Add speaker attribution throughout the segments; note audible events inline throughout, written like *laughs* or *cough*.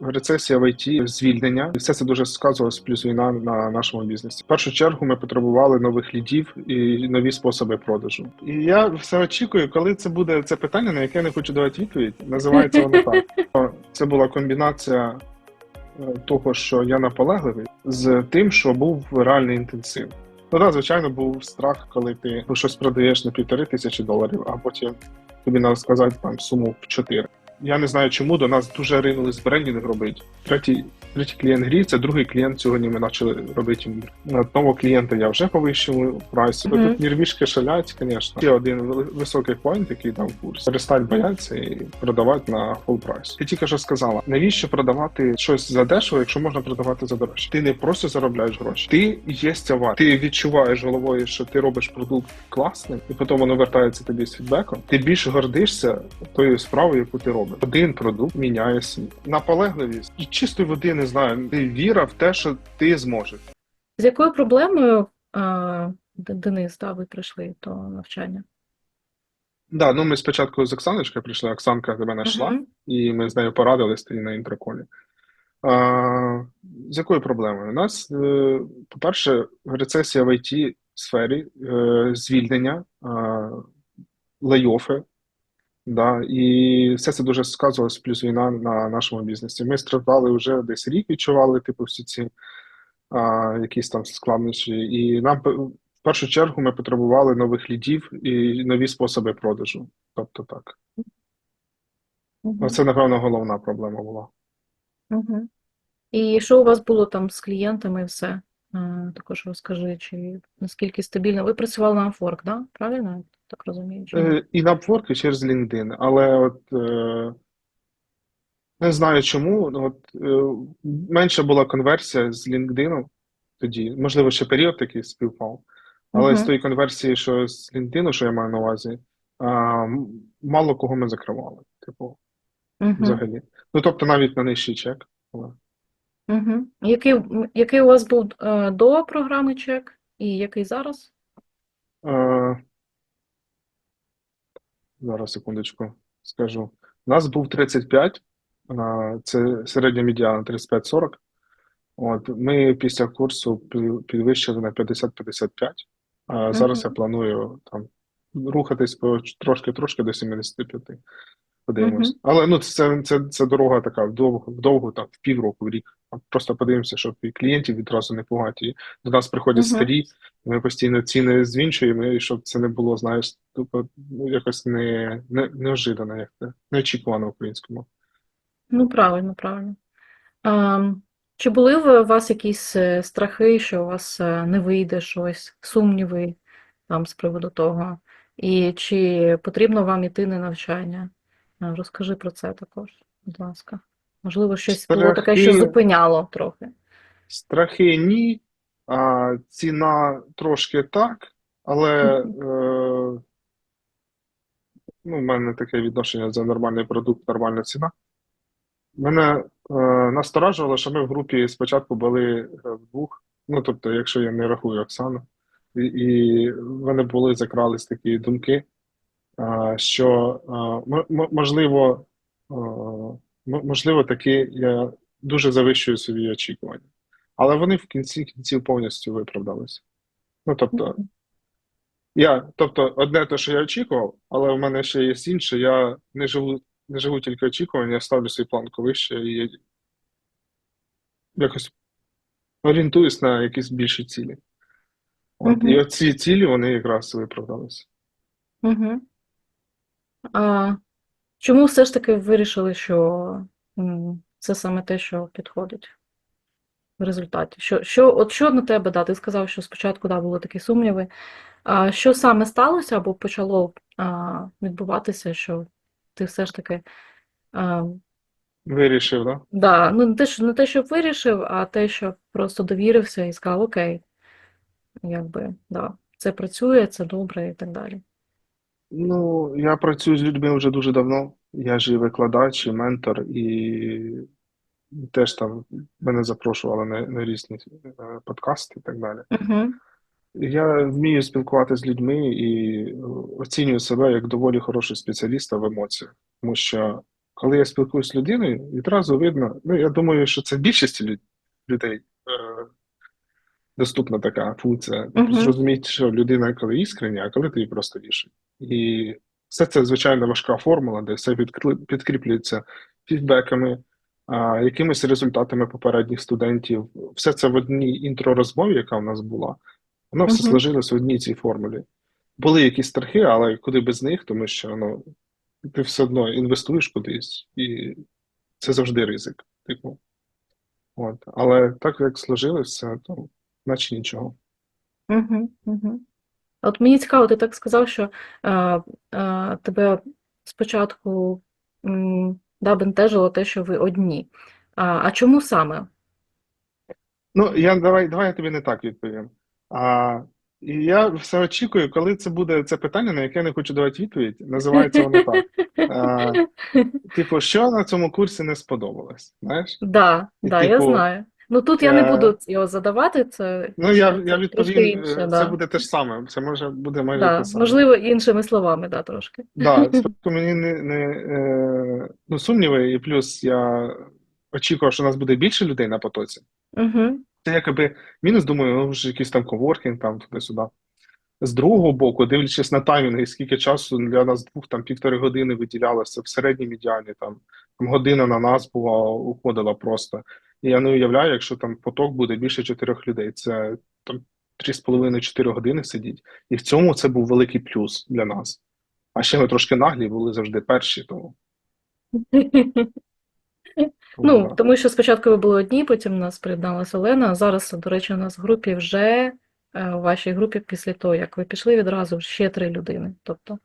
Speaker 1: Рецесія в ІТ, звільнення, і все це дуже сказувалось плюс війна на нашому бізнесі. В першу чергу ми потребували нових лідів і нові способи продажу. І я все очікую, коли це буде це питання, на яке я не хочу давати відповідь. Називається воно так. *laughs* Це була комбінація е, того, що я наполегливий, з тим, що був реальний інтенсив. Ну так, звичайно, був страх, коли ти щось продаєш на півтори тисячі доларів, а потім тобі треба сказати там суму в чотири. Я не знаю, чому до нас дуже ринулись брендінг робити. Третій, третій клієнт гріється, другий клієнт сьогодні ми почали робити. йому. Одного клієнта я вже повищив прайс.
Speaker 2: Мгм.
Speaker 1: Тут нервішки шалять, звісно. Ще один високий поінт, який дав курс. Перестать боятися і продавати на full прайс. Ти тільки що сказала, навіщо продавати щось за дешево, якщо можна продавати за дорожче? Ти не просто заробляєш гроші, ти є товар. Ти відчуваєш головою, що ти робиш продукт класним, і потім воно вертається тобі з фідбеком. Ти більше гордишся тою справою, яку ти робиш. Один продукт міняє світ. Наполегливість і чистої води не знаю. Віра в те, що ти зможеш.
Speaker 2: З якою проблемою, а, Денис, да, ви прийшли до навчання?
Speaker 1: Да, ну ми спочатку з Оксаночкою прийшли. Оксанка до мене йшла.
Speaker 2: Мгм.
Speaker 1: і ми з нею порадились тоді на інтраколі. А, з якою проблемою? У нас, е, по-перше, рецесія в it сфері, е, звільнення, лейофи, да, і все це дуже сказувалось, плюс війна на нашому бізнесі. Ми страждали вже десь рік, відчували, типу, всі ці а, якісь там складнощі. І нам в першу чергу ми потребували нових лідів і нові способи продажу. Тобто так.
Speaker 2: Мгм.
Speaker 1: Це, напевно, головна проблема була.
Speaker 2: Мгм. І що у вас було там з клієнтами і все? Також розкажи, чи наскільки стабільно. Ви працювали на Upwork, да? Правильно? Так розумію? чи?
Speaker 1: Е, І на Upwork, і через LinkedIn. Але от е, не знаю чому. ну, От, е, менша була конверсія з LinkedIn тоді. Можливо, ще період такий співпав. Але
Speaker 2: Мгм.
Speaker 1: з тої конверсії, що з LinkedIn, що я маю на увазі, м- мало кого ми закривали. Типу,
Speaker 2: Мгм.
Speaker 1: взагалі. Ну, тобто навіть на нижчий чек. Але.
Speaker 2: Мгм. Який, який у вас був е, до програми чек і який зараз?
Speaker 1: Е, зараз секундочку скажу. У нас був 35, е, це середня медіана 35-40. От, ми після курсу підвищили на 50-55. А зараз я планую там рухатись по трошки-трошки до 75. Подивимось.
Speaker 2: Мгм.
Speaker 1: Але ну це, це, це дорога така вдовго, вдовго там, в півроку, в рік. Просто подивимося, щоб і клієнтів відразу не пугати. І До нас приходять
Speaker 2: Мгм.
Speaker 1: старі, ми постійно ціни звінчуємо, і щоб це не було, знаєш, тупо ну, якось не, не, неожиданно, як це, неочікувано українському.
Speaker 2: Ну, правильно, правильно. А, чи були у вас якісь е, страхи, що у вас е, не вийде щось, сумніви там з приводу того? І чи потрібно вам іти на навчання? А, Розкажи про це також, будь ласка. Можливо, щось було таке, що зупиняло трохи.
Speaker 1: Страхи ні, а ціна трошки так, але
Speaker 2: Мгм.
Speaker 1: е, ну, в мене таке відношення за нормальний продукт, нормальна ціна. Мене е, насторажувало, що ми в групі спочатку були е, вдвох. Ну, тобто, якщо я не рахую Оксану, і, і в мене були закрались такі думки, е, що можливо, можливо, таки я дуже завищую свої очікування. Але вони в кінці кінців повністю виправдалися. Ну, тобто, я, тобто, одне те, що я очікував, але в мене ще є інше. Я не живу, не живу тільки очікуванням, я ставлю свій планку вище і якось орієнтуюсь на якісь більші цілі. От,
Speaker 2: Мгм.
Speaker 1: і оці цілі вони якраз виправдалися.
Speaker 2: Угу. Чому все ж таки вирішили, що це саме те, що підходить в результаті? Що, що, от що на тебе, да, ти сказав, що спочатку да, були такі сумніви. А що саме сталося або почало а, відбуватися, що ти все ж таки а,
Speaker 1: Вирішив, да?
Speaker 2: да, ну, не те, що, не те, що вирішив, а те, що просто довірився і сказав, окей, якби, да, це працює, це добре і так далі.
Speaker 1: Ну, я працюю з людьми вже дуже давно. Я ж і викладач, і ментор, і теж там мене запрошували на, на різні е, подкасти і так далі.
Speaker 2: Угу.
Speaker 1: Я вмію спілкуватися з людьми і оцінюю себе як доволі хороший спеціаліст в емоціях, тому що коли я спілкуюся з людиною, відразу видно, ну я думаю, що це більшості лю- людей е, доступна така функція.
Speaker 2: Мгм.
Speaker 1: Зрозуміти, що людина коли іскрення, а коли ти її просто вішаєш. І все це, звичайно, важка формула, де все підкрі- підкріплюється фідбеками, а, якимись результатами попередніх студентів. Все це в одній інтро-розмові, яка в нас була, воно все
Speaker 2: Мгм.
Speaker 1: сложилось в одній цій формулі. Були якісь страхи, але куди без них, тому що ну, ти все одно інвестуєш кудись, і це завжди ризик. Типу. От. Але так як сложилося, то наче нічого.
Speaker 2: Угу, угу. От мені цікаво, ти так сказав, що е, е, тебе спочатку м, да, бентежило те, що ви одні. А, а чому саме?
Speaker 1: Ну, я давай, давай я тобі не так відповім. А, і я все очікую, коли це буде це питання, на яке я не хочу давати відповідь. Називається воно так. А, *laughs* типу, що на цьому курсі не сподобалось? Знаєш?
Speaker 2: Да,
Speaker 1: І,
Speaker 2: да, я
Speaker 1: типу,
Speaker 2: знаю. Ну тут я не
Speaker 1: е,
Speaker 2: буду його задавати, це,
Speaker 1: Ну, я, я відповім,
Speaker 2: інше,
Speaker 1: е, це
Speaker 2: да.
Speaker 1: буде те ж саме. Це може буде майже
Speaker 2: Да,
Speaker 1: те саме.
Speaker 2: можливо, іншими словами, да, трошки.
Speaker 1: Да, *laughs* спочатку мені не, не е, ну, сумніви, і плюс я очікував, що у нас буде більше людей на потоці.
Speaker 2: Угу.
Speaker 1: Це якби мінус, думаю, ну вже якийсь там коворкінг, там туди-сюди. З другого боку, дивлячись на таймінги, скільки часу для нас двох там півтори години виділялося в середній медіані, там, там година на нас була, уходила просто. І я не уявляю, якщо там поток буде більше чотирьох людей, це там 3,5-4 години сидіть. І в цьому це був великий плюс для нас. А ще ми трошки наглі були завжди перші, тому, *laughs*
Speaker 2: Ну, тому що спочатку ви були одні, потім нас приєдналася Олена, а зараз, до речі, у нас в групі вже, у вашій групі після того, як ви пішли, відразу ще три людини. Тобто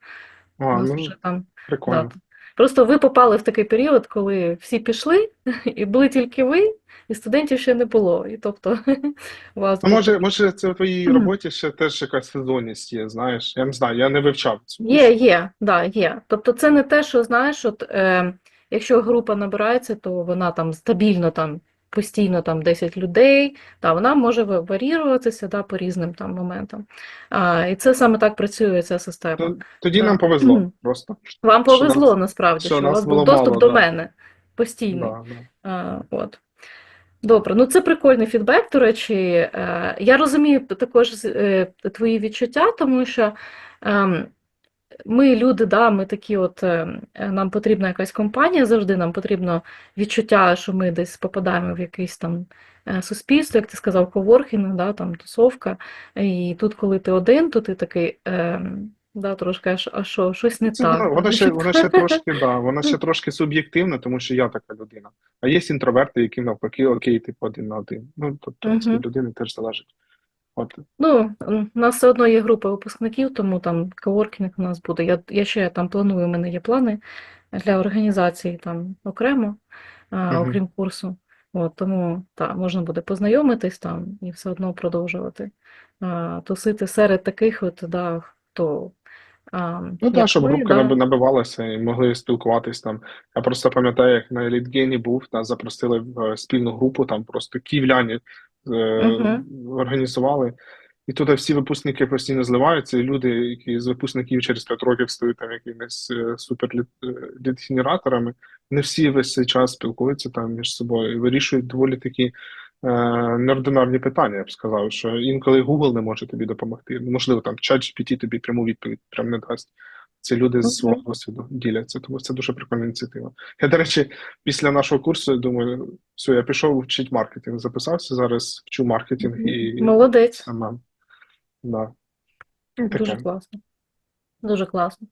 Speaker 2: у
Speaker 1: А,
Speaker 2: нас
Speaker 1: ну,
Speaker 2: вже там, да. Просто ви попали в такий період, коли всі пішли, *laughs* і були тільки ви, і студентів ще не було. І тобто *laughs* вас
Speaker 1: Ну,
Speaker 2: був
Speaker 1: може, може, це в твоїй роботі ще теж якась сезонність є, знаєш. Я не знаю, я не вивчав цю
Speaker 2: Є, є, да, є. Тобто це не те, що знаєш, от е, якщо група набирається, то вона там стабільно там постійно там 10 людей, та вона може ва- варіюватися да, по різним там моментам. А, і це саме так працює ця система.
Speaker 1: Тоді
Speaker 2: Да.
Speaker 1: нам повезло просто.
Speaker 2: Вам повезло
Speaker 1: нас-
Speaker 2: насправді,
Speaker 1: що
Speaker 2: що у вас був доступ
Speaker 1: мало,
Speaker 2: до
Speaker 1: да.
Speaker 2: мене постійний.
Speaker 1: Да, да.
Speaker 2: А, от. Добре, ну це прикольний фідбек, до речі. Е, Я розумію також е, твої відчуття, тому що ем, ми люди, да, ми такі от, е, нам потрібна якась компанія завжди, нам потрібно відчуття, що ми десь попадаємо в якесь там е, суспільство, як ти сказав, коворкінг, да, там тусовка. І тут, коли ти один, то ти такий, ем, да, трошки, а що- а що, щось не
Speaker 1: Це,
Speaker 2: так.
Speaker 1: ну,
Speaker 2: там,
Speaker 1: вона ще,
Speaker 2: щось-
Speaker 1: вона ще трошки, да, вона ще *laughs* трошки суб'єктивна, тому що я така людина. А є інтроверти, які навпаки, окей, типу один на один. Ну, тобто від людини теж залежить. От.
Speaker 2: Ну, у нас все одно є група випускників, тому там коворкінг у нас буде. Я, я ще там планую, у мене є плани для організації там окремо, а, окрім курсу. От, тому так, можна буде познайомитись там і все одно продовжувати а, тусити серед таких, от, да, хто а,
Speaker 1: Ну так, щоб групка
Speaker 2: да.
Speaker 1: набивалася і могли спілкуватись там. Я просто пам'ятаю, як на Елітгені був, нас запросили в е, спільну групу, там просто київляні е, організували. І туди всі випускники постійно зливаються, і люди, які з випускників через 5 років стають там якимись е, суперліт-генераторами, не всі весь цей час спілкуються там між собою і вирішують доволі такі е, неординарні питання, я б сказав, що інколи Google не може тобі допомогти. Можливо, там ChatGPT тобі пряму відповідь прям не дасть. Це люди з свого досвіду діляться, тому це дуже прикольна ініціатива. Я, до речі, після нашого курсу думаю, все, я пішов вчити маркетинг, записався зараз, вчу маркетинг і
Speaker 2: Молодець.
Speaker 1: Да.
Speaker 2: Дуже
Speaker 1: таке.
Speaker 2: класно. Дуже класно.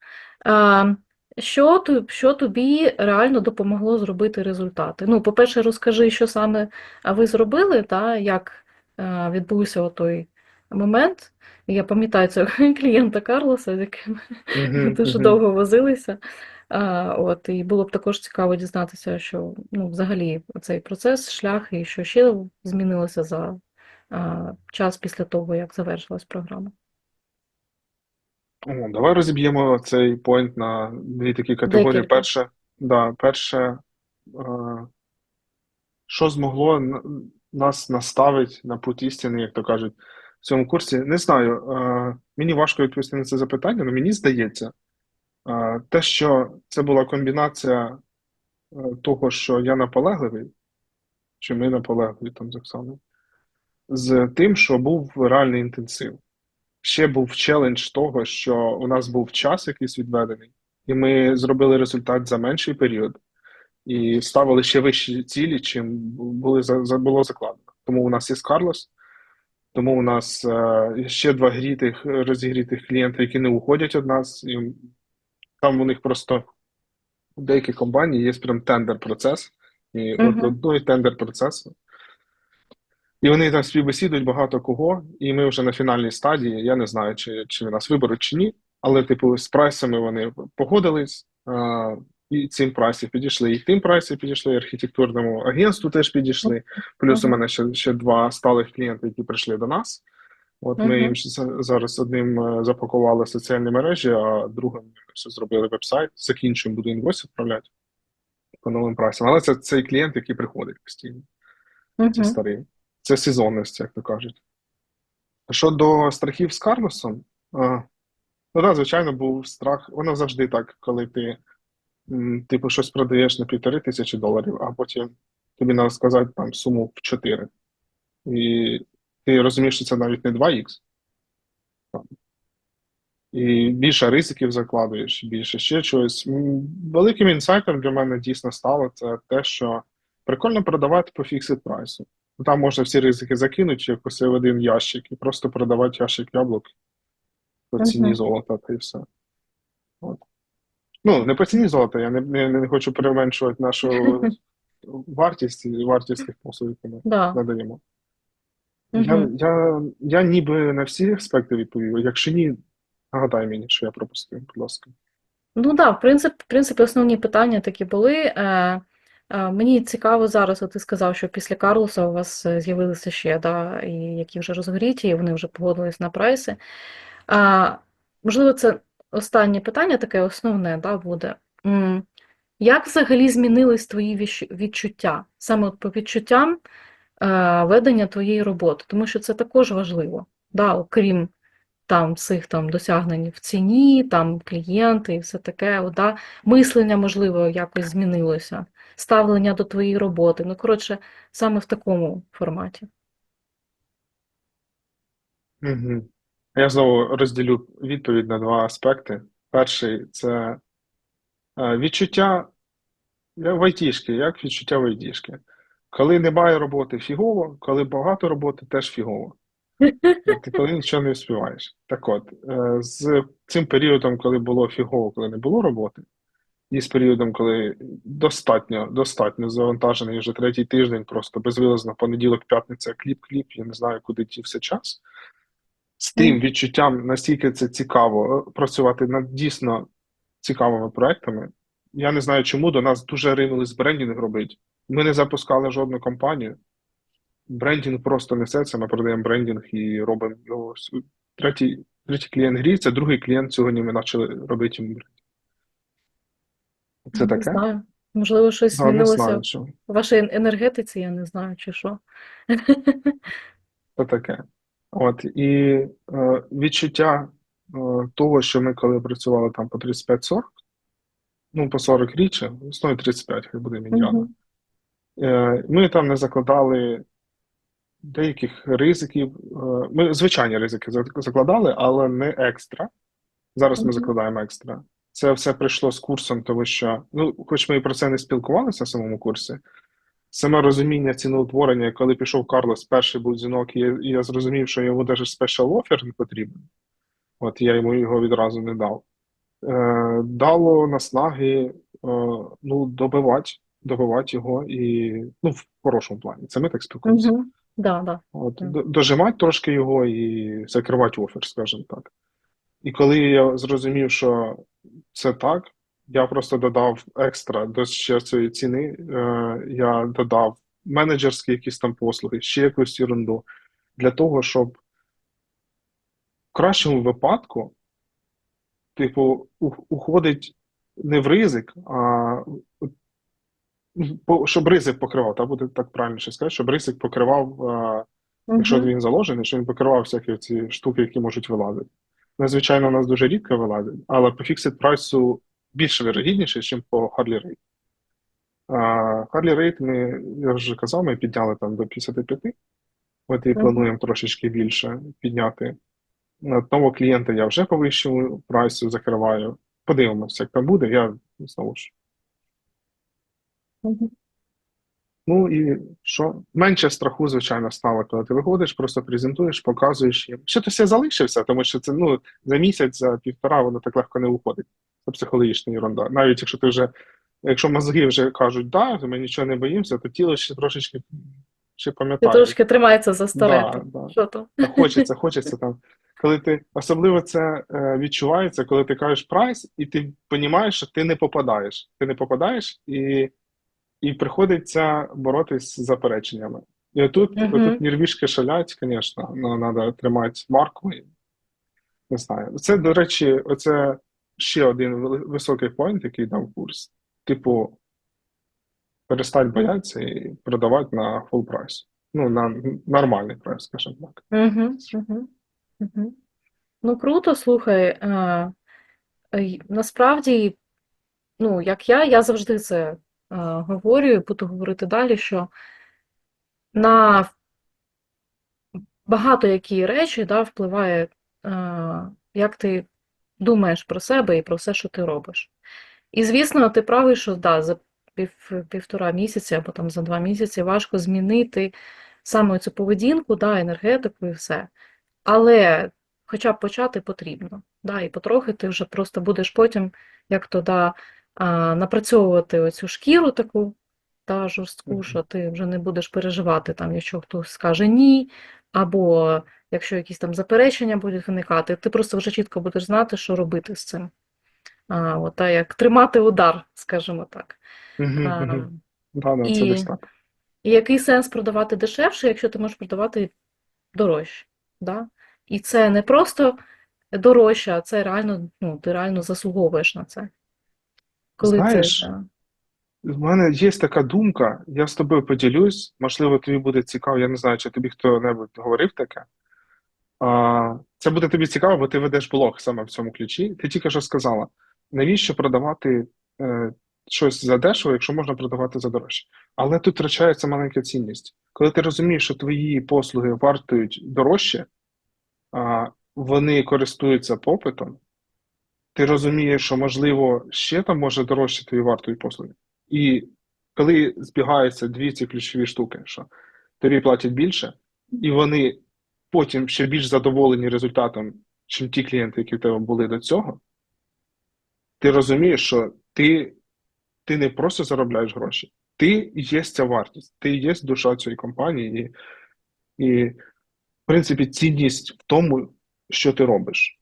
Speaker 2: А, що, що тобі реально допомогло зробити результати? Ну, по-перше, розкажи, що саме ви зробили, та, як відбувся той момент. Я пам'ятаю цього *laughs* клієнта Карлоса, з яким ми дуже довго возилися. А, от, і було б також цікаво дізнатися, що ну, взагалі цей процес, шлях і що ще змінилося за а, час після того, як завершилась програма.
Speaker 1: О, давай розіб'ємо цей поінт на дві такі категорії.
Speaker 2: Декілька.
Speaker 1: Перше, да, перше, е, що змогло нас наставити на путь істини, як то кажуть, в цьому курсі. Не знаю, е, мені важко відповісти на це запитання, але мені здається, е, те, що це була комбінація е, того, що я наполегливий, чи ми наполегливі там з Оксаною, з тим, що був реальний інтенсив. Ще був челендж того, що у нас був час якийсь відведений, і ми зробили результат за менший період і ставили ще вищі цілі, чим були було закладено. Тому у нас є Карлос, тому у нас е, ще два грітих, розігрітих клієнти, які не уходять від нас. І там у них просто у деяких компаній є прям тендер-процес, і от
Speaker 2: Мгм.
Speaker 1: одної тендер-процесу. І вони там співбесідують багато кого, і ми вже на фінальній стадії. Я не знаю, чи, чи нас виберуть, чи ні. Але, типу, з прайсами вони погодились, а, і цим прайсі підійшли, і тим прайсі підійшли, і архітектурному агентству теж підійшли. Плюс у мене ще, ще два сталих клієнти, які прийшли до нас. От ми
Speaker 2: Мгм.
Speaker 1: їм зараз одним е, запакували соціальні мережі, а другим ми ще зробили веб-сайт. Закінчуємо, буду інвойс відправляти по новим прайсам. Але це цей клієнт, який приходить постійно. Це старий. Це сезонність, як то кажуть. Щодо страхів з Карлосом, а, ну так, звичайно, був страх. Воно завжди так, коли ти, типу, щось продаєш на півтори тисячі доларів, а потім тобі треба сказати там суму в 4. І ти розумієш, що це навіть не 2х. І більше ризиків закладуєш, більше ще чогось. Великим інсайтом для мене дійсно стало це те, що прикольно продавати по фіксит прайсу. Ну, Там можна всі ризики закинути якось в один ящик і просто продавати ящик яблук по ціні золота та і все. От. Ну, не по ціні золота, я не, не, не хочу переменшувати нашу *laughs* вартість і вартість тих послуг, які ми
Speaker 2: Да.
Speaker 1: надаємо. Я,
Speaker 2: Мгм.
Speaker 1: я, я ніби на всі аспекти відповів. Якщо ні, нагадай мені, що я пропустив, будь ласка.
Speaker 2: Ну да, в принципі, в принципі, основні питання такі були. Е, е, мені цікаво зараз, от ти сказав, що після Карлоса у вас е, з'явилися ще, да, і які вже розгоріті, і вони вже погодились на прайси. А, можливо, це останнє питання, таке основне, да, буде. Як взагалі змінились твої відчуття? Саме от по відчуттям е, ведення твоєї роботи, тому що це також важливо, да, окрім там цих там досягнень в ціні, там клієнти і все таке, от, да, мислення, можливо, якось змінилося, ставлення до твоєї роботи. Ну, коротше, саме в такому форматі.
Speaker 1: Угу. Я знову розділю відповідь на два аспекти. Перший це е, відчуття я в айтішки, як відчуття в айтішки. Коли немає роботи, фігово, коли багато роботи, теж фігово. *laughs* Ти коли нічого не співаєш. Так от, е, з цим періодом, коли було фігово, коли не було роботи, і з періодом, коли достатньо, достатньо завантажений вже третій тиждень, просто безвилазно, понеділок, п'ятниця, кліп-кліп, я не знаю, куди дівся час. З тим відчуттям, настільки це цікаво е, працювати над дійсно цікавими проектами. Я не знаю, чому до нас дуже ринулись брендінг робити. Ми не запускали жодну кампанію. Брендінг просто несеться, ми продаємо брендінг і робимо його. Третій, третій клієнт гріється, другий клієнт сьогодні ми почали робити йому брендінг. Це
Speaker 2: Не
Speaker 1: таке?
Speaker 2: знаю. Можливо, щось
Speaker 1: Да,
Speaker 2: змінилося в вашій енергетиці, я не знаю, чи що.
Speaker 1: це таке. От, і е, відчуття е, того, що ми коли працювали там по 35-40, ну, по 40 річчя, в основі 35, хай буде.
Speaker 2: Мгм.
Speaker 1: Е, Ми там не закладали деяких ризиків. Е, Ми звичайні ризики зак- закладали, але не екстра. Зараз ми закладаємо екстра. Це все прийшло з курсом, тому що, ну, хоч ми і про це не спілкувалися на самому курсі, саме розуміння ціноутворення, коли пішов Карлос, перший був дзвінок, і я, і я зрозумів, що йому навіть спешл офер не потрібен. От я йому його відразу не дав. Е, дало наснаги е, ну, добивати, добивати його і ну, в хорошому плані. Це ми так спілкуємося.
Speaker 2: Мгм. Да, да.
Speaker 1: От, д- дожимати трошки його і закривати офер, скажімо так. І коли я зрозумів, що це так, я просто додав екстра до ще цієї ціни. Е, я додав менеджерські якісь там послуги, ще якусь ерунду, для того, щоб в кращому випадку, типу, уходить не в ризик, а по- щоб ризик покривав, так буде так правильніше сказати, щоб ризик покривав. е, Якщо він заложений, що він покривав всякі ці штуки, які можуть вилазити. Ну, Звичайно, у нас дуже рідко вилазить, але по фіксит прайсу більше вирогідніше, ніж по Harley Rate. Харлі рейт ми, я вже казав, ми підняли там до 55. От і плануємо трошечки більше підняти. На Одного клієнта я вже повищив прайсу, закриваю. Подивимося, як там буде. Я знову ж. Ну і що? Менше страху, звичайно, стало, коли ти виходиш, просто презентуєш, показуєш їм. Що ти все залишився, тому що це ну, за місяць, за півтора воно так легко не уходить. Це психологічна ерунда. Навіть якщо ти вже, якщо мозги вже кажуть, да, ми нічого не боїмося, то тіло ще трошечки ще пам'ятає.
Speaker 2: трошки тримається за старе.
Speaker 1: Да, да.
Speaker 2: Що там?
Speaker 1: Та Хочеться, хочеться там. Коли ти особливо це е, відчувається, коли ти кажеш прайс, і ти розумієш, що ти не попадаєш. Ти не попадаєш, і, і приходиться боротись з запереченнями. І отут,
Speaker 2: Мгм.
Speaker 1: отут нервішки шалять, звісно, треба тримати марку. Не знаю. Це, до речі, оце ще один високий поінт, який дав курс. Типу, перестать боятися і продавати на full прайс. Ну, на нормальний прайс, скажімо так.
Speaker 2: Угу, угу, угу. Ну, круто, слухай. е, е, Насправді, ну, як я, я завжди це е, говорю і буду говорити далі, що на багато які речі да, впливає, е, як ти думаєш про себе і про все, що ти робиш. І, звісно, ти правий, що да, за пів, півтора місяці або там за два місяці важко змінити саме цю поведінку, да, енергетику і все. Але хоча б почати потрібно. Да, і потрохи ти вже просто будеш потім, як то да, напрацьовувати оцю шкіру таку та жорстку, що ти вже не будеш переживати, там, якщо хтось скаже ні, або якщо якісь там заперечення будуть виникати, ти просто вже чітко будеш знати, що робити з цим. А, от, та, як тримати удар, скажімо так. А.
Speaker 1: Да, да, це
Speaker 2: і-
Speaker 1: десь так.
Speaker 2: і який сенс продавати дешевше, якщо ти можеш продавати дорожче? Да? І це не просто дорожче, а це реально, ну, ти реально заслуговуєш на це. Коли
Speaker 1: Знаєш,
Speaker 2: да.
Speaker 1: В мене є така думка, я з тобою поділюсь, можливо, тобі буде цікаво, я не знаю, чи тобі хто-небудь говорив таке. А, це буде тобі цікаво, бо ти ведеш блог саме в цьому ключі. Ти тільки що сказала, навіщо продавати е, щось за дешево, якщо можна продавати за дорожче. Але тут втрачається маленька цінність. Коли ти розумієш, що твої послуги вартують дорожче, а, вони користуються попитом, ти розумієш, що можливо ще там може дорожче твої вартої послуги. І коли збігаються дві ці ключові штуки, що тобі платять більше, і вони потім ще більш задоволені результатом, чим ті клієнти, які в тебе були до цього, ти розумієш, що ти, ти не просто заробляєш гроші, ти є ця вартість, ти є душа цієї компанії, і, і в принципі, цінність в тому, що ти робиш.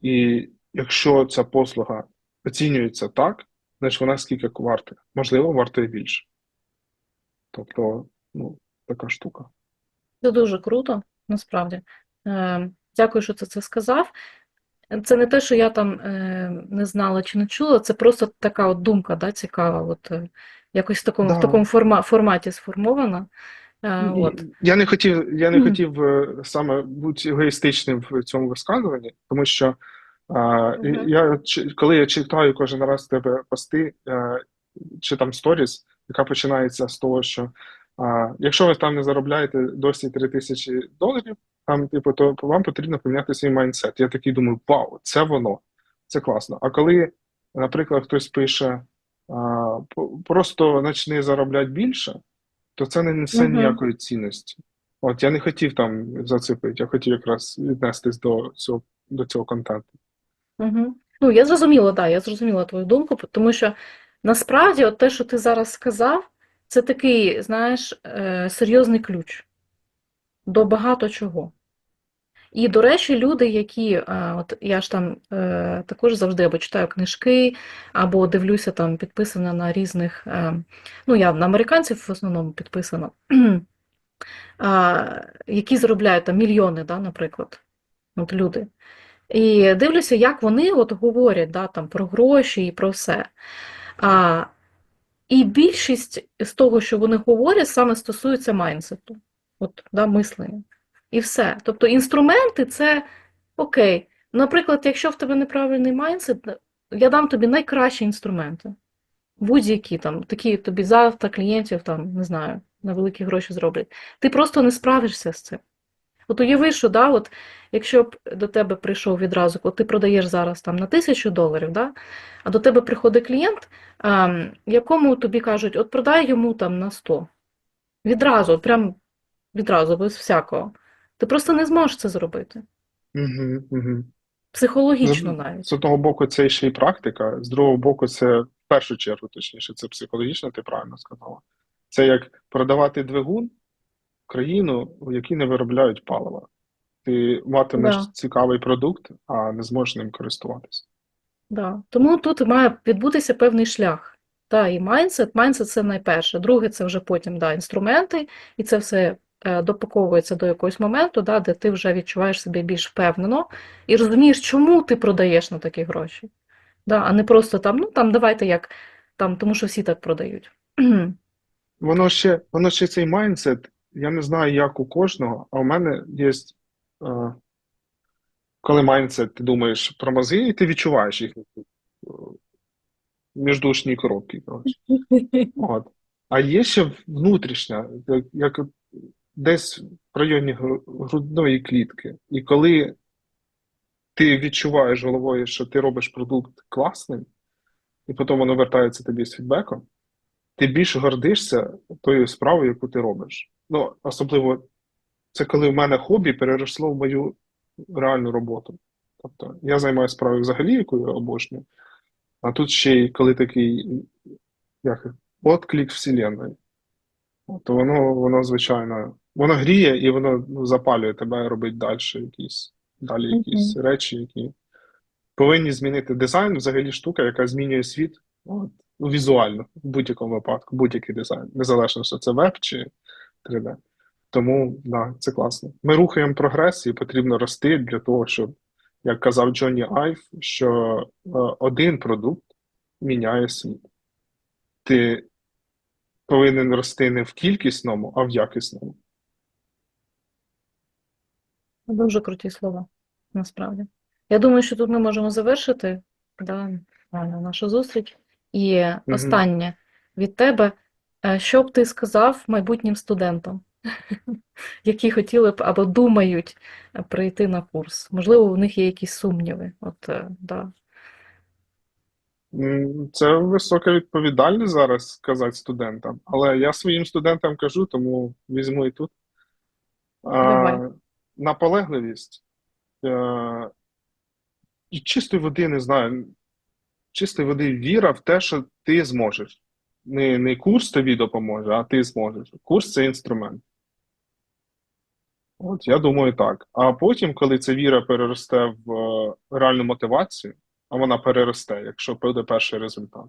Speaker 1: І якщо ця послуга оцінюється так, значить вона скільки вартує. Можливо, вартує більше. Тобто, ну, така штука.
Speaker 2: Це дуже круто, насправді. Е, Дякую, що ти це сказав. Це не те, що я там е, не знала чи не чула, це просто така от думка, да, цікава, от, е, якось в такому, в такому форма, форматі сформована. От.
Speaker 1: Я не хотів, я не
Speaker 2: Мгм.
Speaker 1: хотів саме бути егоїстичним в цьому висказуванні, тому що а, і я, коли я читаю кожен раз тебе пости е, чи там сторіс, яка починається з того, що а, якщо ви там не заробляєте досі 3 тисячі доларів, там, типу, то вам потрібно поміняти свій майндсет. Я такий думаю, вау, це воно, це класно. А коли, наприклад, хтось пише а, просто почни заробляти більше, то це не несе ніякої цінності. От я не хотів там зацепити, я хотів якраз віднестись до цього, до цього контенту.
Speaker 2: Угу. Ну, я зрозуміла, да, я зрозуміла твою думку, тому що насправді от те, що ти зараз сказав, це такий, знаєш, е, серйозний ключ до багато чого. І, до речі, люди, які, е, от я ж там е, також завжди або читаю книжки, або дивлюся там підписана на різних, ну я на американців в основному підписана, *clears throat* які заробляють там мільйони, да, наприклад, от люди. І дивлюся, як вони от говорять да, там, про гроші і про все. А, і більшість з того, що вони говорять, саме стосується майндсету, от, да, мислення. І все. Тобто інструменти це окей. Наприклад, якщо в тебе неправильний майндсет, я дам тобі найкращі інструменти. будь-які там, такі тобі завтра клієнтів, там, не знаю, на великі гроші зроблять. Ти просто не справишся з цим. От уяви, що да, от, якщо б до тебе прийшов відразу, от ти продаєш зараз там на тисячу доларів, да, а до тебе приходить клієнт, ем, якому тобі кажуть, от продай йому там на 100. Відразу, прям відразу, без всякого. Ти просто не зможеш це зробити.
Speaker 1: Угу, угу.
Speaker 2: Психологічно
Speaker 1: З-
Speaker 2: навіть.
Speaker 1: З одного боку, це ще й практика, з другого боку, це в першу чергу, точніше, це психологічно, ти правильно сказала. Це як продавати двигун країну, в якій не виробляють палива. Ти матимеш
Speaker 2: Да.
Speaker 1: цікавий продукт, а не зможеш ним користуватися.
Speaker 2: Да. Тому тут має відбутися певний шлях. Та, і майндсет, майндсет це найперше. Друге, це вже потім да, інструменти, і це все е, допаковується до якогось моменту, да, де ти вже відчуваєш себе більш впевнено і розумієш, чому ти продаєш на такі гроші. Да, а не просто там, ну там давайте як, там, тому що всі так продають. *clears throat*
Speaker 1: Воно ще, воно ще цей майндсет, я не знаю, як у кожного, а у мене є, е, коли майндсет, ти думаєш про мозги, і ти відчуваєш їх е, міждушні коробки. От. А є ще внутрішня, як, як десь в районі грудної клітки. І коли ти відчуваєш головою, що ти робиш продукт класним, і потім воно вертається тобі з фідбеком, ти більш гордишся тою справою, яку ти робиш. Ну, особливо, це коли в мене хобі переросло в мою реальну роботу. Тобто я займаюся справою взагалі, яку я обожнюю, а тут ще й коли такий як, отклик Вселенної. То воно, воно, звичайно, воно гріє і воно ну, запалює тебе, робить далі якісь, далі якісь речі, які повинні змінити дизайн, взагалі штука, яка змінює світ от, ну, візуально, в будь-якому випадку, будь-який дизайн, незалежно, що це веб чи 3D. Тому да, це класно. Ми рухаємо прогрес і потрібно рости для того, щоб, як казав Джонні Айв, що е, один продукт міняє світ. Ти повинен рости не в кількісному, а в якісному.
Speaker 2: Дуже круті слова, насправді. Я думаю, що тут ми можемо завершити да, нашу зустріч. І останнє від тебе, Е, що б ти сказав майбутнім студентам, *laughs* які хотіли б або думають е, прийти на курс? Можливо, у них є якісь сумніви. От, е, да.
Speaker 1: Це висока відповідальність зараз сказати студентам, але я своїм студентам кажу, тому візьму і тут. А,
Speaker 2: Давай.
Speaker 1: наполегливість е, і чистої води, не знаю, чистої води віра в те, що ти зможеш. Не, не курс тобі допоможе, а ти зможеш. Курс це інструмент. От, я думаю, так. А потім, коли ця віра переросте в е, реальну мотивацію, а вона переросте, якщо буде перший результат.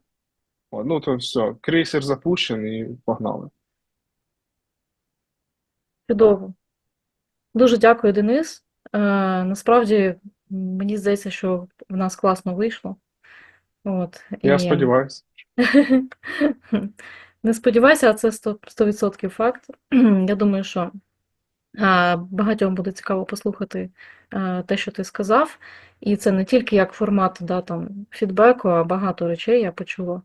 Speaker 1: От, ну то все, крейсер запущений і погнали.
Speaker 2: Чудово. Дуже дякую, Денис. Е, насправді, мені здається, що в нас класно вийшло. От,
Speaker 1: Я
Speaker 2: і-
Speaker 1: сподіваюся. *laughs*
Speaker 2: Не сподівайся, а це 100%, 100% факт. *clears throat* Я думаю, що багатьом буде цікаво послухати те, що ти сказав. І це не тільки як формат да, там, фідбеку, а багато речей я почула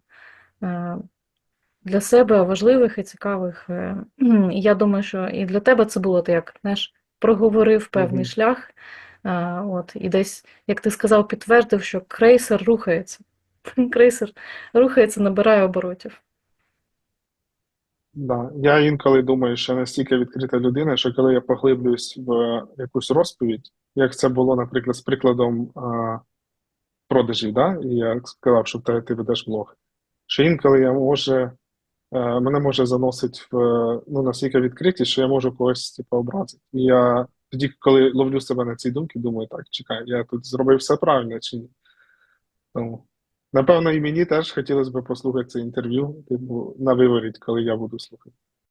Speaker 2: для себе важливих і цікавих. Е, І *clears throat* я думаю, що і для тебе це було ти як знаєш, проговорив певний
Speaker 1: Мгм.
Speaker 2: шлях. От, і десь, як ти сказав, підтвердив, що крейсер рухається. *laughs* Крейсер рухається, набирає оборотів.
Speaker 1: Да. Я інколи думаю, що настільки відкрита людина, що коли я поглиблююсь в якусь розповідь, як це було, наприклад, з прикладом а, продажів, да? І я сказав, що ти, ти ведеш блог, що інколи я може, е, мене може заносити в е, ну, настільки відкритість, що я можу когось типу, образити. І я тоді, коли ловлю себе на цій думці, думаю, так, чекай, я тут зробив все правильно чи ні? Тому, напевно, і мені теж хотілося б послухати це інтерв'ю, типу, на виворіт, коли я буду слухати.